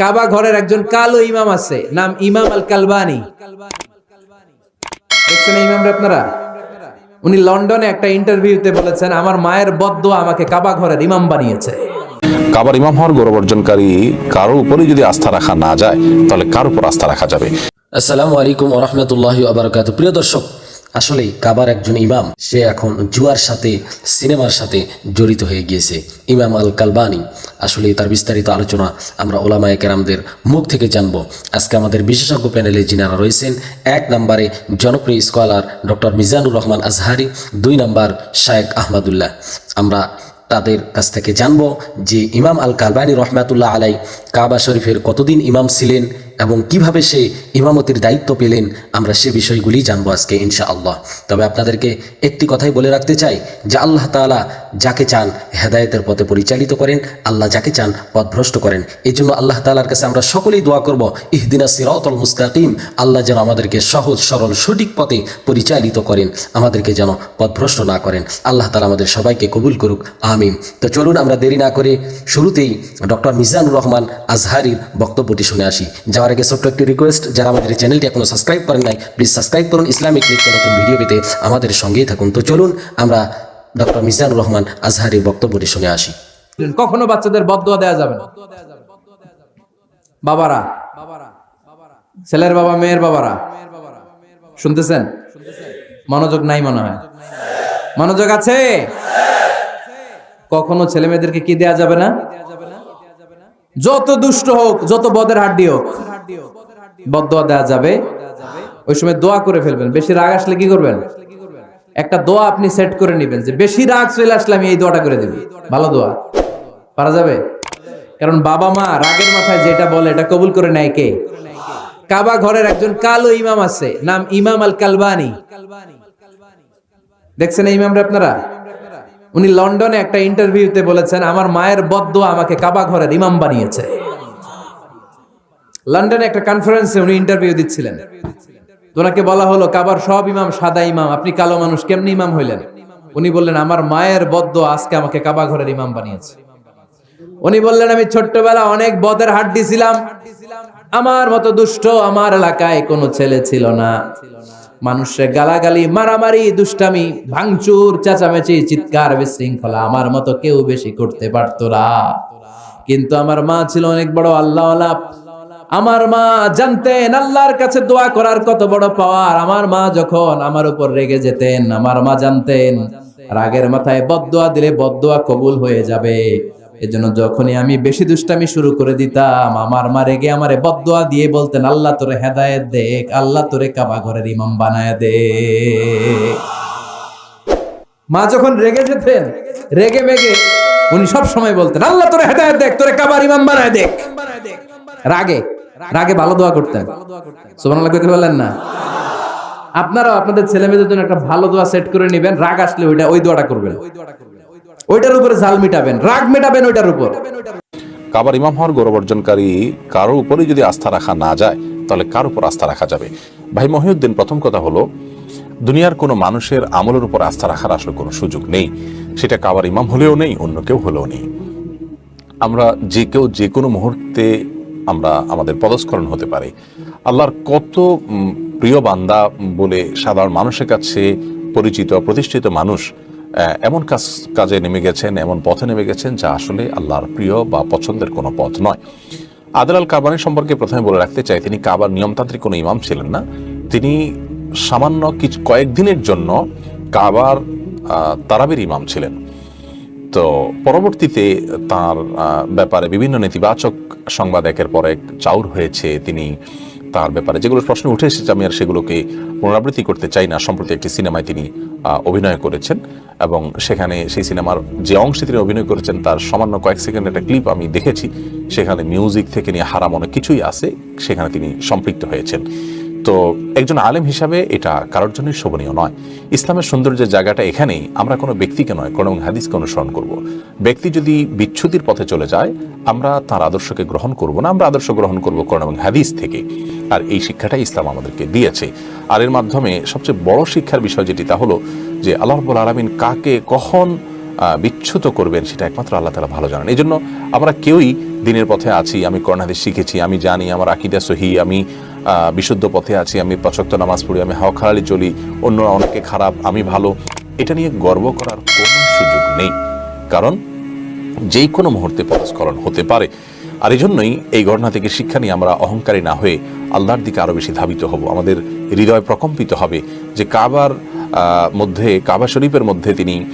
কাবা ঘরের একজন কালো ইমাম আছে নাম ইমাম আল কালবানি দেখছেন ইমামরা আপনারা? উনি লন্ডনে একটা ইন্টারভিউতে বলেছেন আমার মায়ের বদ্দ আমাকে কাবা ঘরের ইমাম বানিয়েছে। কাবার ইমাম হওয়ার গৌরব অর্জনকারী কারও উপরে যদি আস্থা রাখা না যায় তাহলে কার উপর আস্থা রাখা যাবে? আসসালামু আলাইকুম ওরহমতুল্লাহ আবরকাত প্রিয় দর্শক আসলেই কাবার একজন ইমাম, সে এখন জুয়ার সাথে, সিনেমার সাথে জড়িত হয়ে গিয়েছে। ইমাম আল কালবানি আসলে তার বিস্তারিত আলোচনা আমরা ওলামায়ে কেরামদের মুখ থেকে জানব। আজকে আমাদের বিশেষজ্ঞ প্যানেলে যিনারা রয়েছেন, এক নম্বরে জনপ্রিয় স্কলার ডক্টর মিজানুর রহমান আজহারি, দুই নম্বর শায়েক আহমদুল্লাহ। আমরা তাদের কাছ থেকে জানব যে ইমাম আল কালবানি রহমাতুল্লাহ আলাই কাবা শরীফের কতদিন ইমাম ছিলেন এবং কীভাবে সে ইমামতির দায়িত্ব পেলেন, আমরা সে বিষয়গুলি জানব আজকে ইনশা আল্লাহ তবে আপনাদেরকে একটি কথাই বলে রাখতে চাই, যে আল্লাহ তাআলা যাকে চান হেদায়েতের পথে পরিচালিত করেন, আল্লাহ যাকে চান পথভ্রষ্ট করেন। এই জন্য আল্লাহ তাআলার কাছে আমরা সকলেই দোয়া করব, ইহদিনা সিরাতুল মুস্তাকিম, আল্লাহ যেন আমাদেরকে সহজ, সরল, সঠিক পথে পরিচালিত করেন, আমাদেরকে যেন পথভ্রষ্ট না করেন। আল্লাহ তালা আমাদের সবাইকে কবুল করুক, আমিন। তো চলুন আমরা দেরি না করে শুরুতেই ডক্টর মিজানুর রহমান আজহারির বক্তব্যটি শুনে আসি। যাওয়ার আগে ছোট্ট একটি রিকোয়েস্ট যারা আমাদের চ্যানেলটি এখনও সাবস্ক্রাইব করেন নাই প্লিজ সাবস্ক্রাইব করুন, ইসলামিক নিত্য নতুন ভিডিও পেতে আমাদের সঙ্গেই থাকুন। তো চলুন, আমরা ডক্টর মিজানুর রহমান আজহারির বক্তব্যটি শুনে আসি। কখনো বাচ্চাদের বদদোয়া দেওয়া যাবে বাবারা, ছেলের বাবা, মেয়ের বাবারা, শুনতেছেন? মনোযোগ নাই মনে হয়। মনোযোগ আছে? কখনো ছেলে মেয়েদেরকে কি দেয়া যাবে না? যত দুষ্ট হোক, যত বদের হাড্ডি হোক বদদোয়া দেওয়া যাবে। ওই সময় দোয়া করে ফেলবেন। বেশি রাগ আসলে কি করবেন? একটা দোয়া আপনি সেট করে নেবেন যে, বেশি রাগ চলে আসলে আমি এই দোয়াটা করে দেব। ভালো দোয়া। পারা যাবে? কারণ বাবা মা রাগের মাথায় যেটা বলে, এটা কবুল করে নেয় কে? কাবা ঘরের একজন কালো ইমাম আছে, নাম ইমাম আল কালবানি দেখছেন এই ইমামরা আপনারা? উনি লন্ডনে একটা ইন্টারভিউতে বলেছেন, আমার মায়ের বদ্দ আমাকে কাবা ঘরের ইমাম বানিয়েছে। লন্ডনে একটা কনফারেন্সে উনি ইন্টারভিউ দিচ্ছিলেন। ওনাকে বলা হলো, কাবার সব ইমাম সাদা ইমাম, আপনি কালো মানুষ, কেমনি ইমাম হইলেন? উনি বললেন, আমার মায়ের বদ্দ আজকে আমাকে কাবা ঘরের ইমাম বানিয়েছে। উনি বললেন, আমি ছোট্টবেলা অনেক বদের হাড্ডি ছিলাম। আমার মতো দুষ্ট আমার এলাকায় কোনো ছেলে ছিল না। মানুষের গালাগালি, মারামারি, দুষ্টামি, ভাঙচুর, চেঁচামেচি, চিৎকার, বিশৃঙ্খলা আমার মতো কেউ বেশি করতে পারতো না। কিন্তু আমার মা ছিল অনেক বড় আল্লাহ আমার মা জানতেন, আল্লাহর কাছে দোয়া করার কত বড় পাওয়ার। আমার মা যখন আমার উপর রেগে যেতেন, আমার মা জানতেন, রাগের মাথায় বদদোয়া দিলে বদদোয়া কবুল হয়ে যাবে। এজন্য যখনই আমি বেশি দুষ্টামি শুরু করে দিতাম, আমার মা রেগে আমারে বদদোয়া দিয়ে বলতেন, আল্লাহ তোরে হেদায়েত দেখ, আল্লাহ তোরে কাবা ঘরের ইমাম বানায় দে। মা যখন রেগে যেতেন, রেগে মেগে উনি সব সময় বলতেন, আল্লাহ তোরে হেদায়েত দেখ, তোরে কাবার ইমাম বানায় দেখ। রাগে। রাগে ভালো দোয়া করতেন সুবহানাল্লাহ কইতে বললেন না? আপনারাও আপনাদের ছেলে মেয়েদের জন্য একটা ভালো দোয়া সেট করে নেবেন। রাগ আসলে ওইটা, ওই দোয়াটা করবেন। ওইটার উপরে জাল মিটাবেন, রাগ মেটাবেন ওইটার উপর। কাবার ইমাম হওয়ার গৌরব অর্জনকারী কারও উপরে যদি আস্থা রাখা না যায়, তাহলে কার উপর আস্থা রাখা যাবে? ভাই মহিউদ্দিন, প্রথম কথা হলো, দুনিয়ার কোনো মানুষের আমলের উপর আস্থা রাখার আসলে কোনো সুযোগ নেই। সেটা কাবার ইমাম হলেও নেই, অন্য কেউ হলেও নেই। আমরা যে কেউ যে কোনো মুহূর্তে আমরা আমাদের পদস্খলন হতে পারে। আল্লাহর কত প্রিয় বান্দা বলে সাধারণ মানুষের কাছে পরিচিত, প্রতিষ্ঠিত মানুষ এমন কাজ, কাজে নেমে গেছেন, এমন পথে নেমে গেছেন যা আসলে আল্লাহর প্রিয় বা পছন্দের কোনো পথ নয়। আদর আল কাবানি সম্পর্কে প্রথমে বলে রাখতে চাই, তিনি কাবার নিয়মতান্ত্রিক কোনো ইমাম ছিলেন না। তিনি সামান্য কিছু কয়েকদিনের জন্য কাবার তারাবির ইমাম ছিলেন। তো পরবর্তীতে তার ব্যাপারে বিভিন্ন নেতিবাচক সংবাদ একের পর এক চাউর হয়েছে। তিনি তার ব্যাপারে যেগুলো প্রশ্ন উঠে এসেছে, আমি আর সেগুলোকে পুনরাবৃত্তি করতে চাই না। সম্প্রতি একটি সিনেমায় তিনি অভিনয় করেছেন এবং সেখানে সেই সিনেমার যে অংশে তিনি অভিনয় করেছেন, তার সামান্য কয়েক সেকেন্ড একটা ক্লিপ আমি দেখেছি। সেখানে মিউজিক থেকে নিয়ে হারাম অনেক কিছুই আছে। সেখানে তিনি সম্পৃক্ত হয়েছেন। তো একজন আলেম হিসাবে এটা কারোর জন্যই শোভনীয় নয়। ইসলামের সৌন্দর্যের জায়গাটা এখানেই আমরা কোনো ব্যক্তিকে নয় কোনো হাদিসকে অনুসরণ করব। ব্যক্তি যদি বিচ্ছুতির পথে চলে যায় আমরা তার আদর্শকে গ্রহণ করব না আমরা আদর্শ গ্রহণ করব কোরআন এবং হাদিস থেকে। আর এই শিক্ষাটাই ইসলাম আমাদেরকে দিয়েছে। আর এর মাধ্যমে সবচেয়ে বড় শিক্ষার বিষয় যেটি তা হলো যে আল্লাহ রব্বুল আলমিন কাকে কখন আহ, বিচ্যুত করবেন সেটা একমাত্র আল্লাহ তালা ভালো জানেন। এই জন্য আমরা কেউই দিনের পথে আছি আমি করোনাদের শিখেছি আমি জানি আমার আকিদা সহি আমি বিশুদ্ধ পথে আছি, আমি পঁচাত্তর নামাজ পড়ি, আমি হাওয়া খালালি চলি অন্য অনেকে খারাপ, আমি ভালো। এটা নিয়ে গর্ব করার কোনো সুযোগ নেই। কারণ যেই কোনো মুহূর্তে পরস্করণ হতে পারে। আর এই জন্যই এই ঘটনা থেকে শিক্ষা নিয়ে আমরা অহংকারী না হয়ে আল্লাহর দিকে আরও বেশি ধাবিত হব। আমাদের হৃদয় প্রকম্পিত হবে যে কাবার মধ্যে, কাবা শরীফের মধ্যে তিনি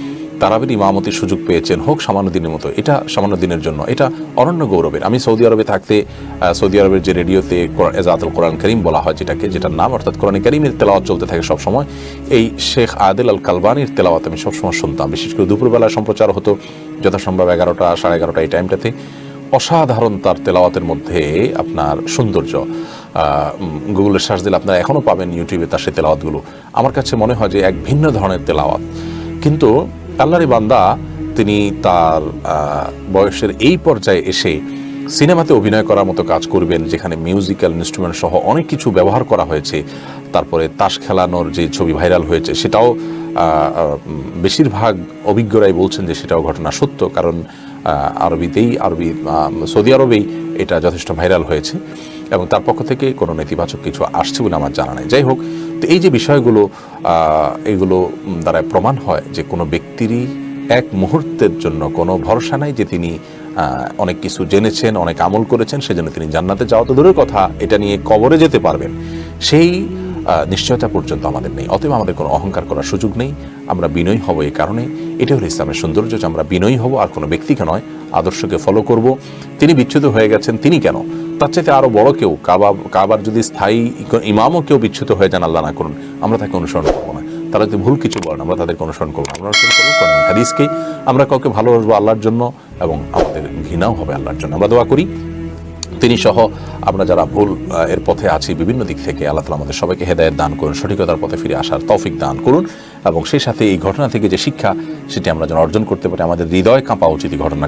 তারাবির ইমামতির সুযোগ পেয়েছেন। হোক, সামান্য দিনের মতো। এটা সামান্য দিনের জন্য। এটা অনন্য গৌরবের। আমি সৌদি আরবে থাকতে সৌদি আরবের যে রেডিওতে এজাতুল কোরআন করিম বলা হয়, যেটাকে, যেটার নাম অর্থাৎ কোরআন করিমের তেলাওয়াত চলতে থাকে সবসময়, এই শেখ আদেল আল কালবানির তেলাওয়াত আমি সবসময় শুনতাম। বিশেষ করে দুপুরবেলা সম্প্রচার হতো যথাসম্ভব এগারোটা, সাড়ে এগারোটা এই টাইমটাতে। অসাধারণ তার তেলাওয়াতের মধ্যে আপনার সৌন্দর্য। গুগলের শ্বাস দিলে আপনারা এখনও পাবেন ইউটিউবে তার সেই তেলাওয়াতগুলো। আমার কাছে মনে হয় যে এক ভিন্ন ধরনের তেলাওয়াত। কিন্তু আল্লাহরি বান্দা, তিনি তার বয়সের এই পর্যায়ে এসে সিনেমাতে অভিনয় করার মতো কাজ করবেন, যেখানে মিউজিক্যাল ইনস্ট্রুমেন্ট সহ অনেক কিছু ব্যবহার করা হয়েছে। তারপরে তাস খেলানোর যে ছবি ভাইরাল হয়েছে, সেটাও বেশিরভাগ অভিজ্ঞরাই বলছেন যে সেটাও ঘটনা সত্য, কারণ আরবিতেই, আরবি সৌদি আরবেই এটা যথেষ্ট ভাইরাল হয়েছে। এবং তার পক্ষ থেকে কোনো নেতিবাচক কিছু আসছে বলে আমার জানা নেই। যাই হোক, তো এই যে বিষয়গুলো এগুলো দ্বারা প্রমাণ হয় যে কোনো ব্যক্তিরই এক মুহূর্তের জন্য কোনো ভরসা নাই যে তিনি অনেক কিছু জেনেছেন, অনেক আমল করেছেন, সেজন্য তিনি জান্নাতে যাওয়া তো দূরের কথা, এটা নিয়ে কবরে যেতে পারবেন। সেই নিশ্চয়তা পর্যন্ত আমাদের নেই। অতএব আমাদের কোনো অহংকার করার সুযোগ নেই। আমরা বিনয়ী হব এই কারণে। এটা হলো ইসলামের সৌন্দর্য যে আমরা বিনয়ী হব আর কোনো ব্যক্তিকে নয়, আদর্শকে ফলো করব। তিনি বিচ্ছুত হয়ে গেছেন, তিনি কেন? তার চাইতে আরও বড় কেউ, কাবা, কাবার যদি স্থায়ী ইমামও কেউ বিচ্ছুত হয়ে যান, আল্লাহ না করুন, আমরা তাকে অনুসরণ করব না। তারা যদি ভুল কিছু বলেন, আমরা তাদেরকে অনুসরণ করব। আমরা অনুসরণ করব হাদিসকে। আমরা কাউকে ভালোবাসবো আল্লাহর জন্য এবং আমাদের ঘৃণাও হবে আল্লাহর জন্য। আমরা দোয়া করি। তিনি সহ আমরা যারা ভুল এর পথে আছি, বিভিন্ন দিক থেকে আল্লাহ তালা আমাদের সবাইকে হেদায়ত দান করুন, সঠিকতার পথে ফিরে আসার তৌফিক দান করুন এবং সেই সাথে এই ঘটনা থেকে যে শিক্ষা, সেটি আমরা যেন অর্জন করতে পারি, আমাদের হৃদয় কাঁপা উচিত ঘটনা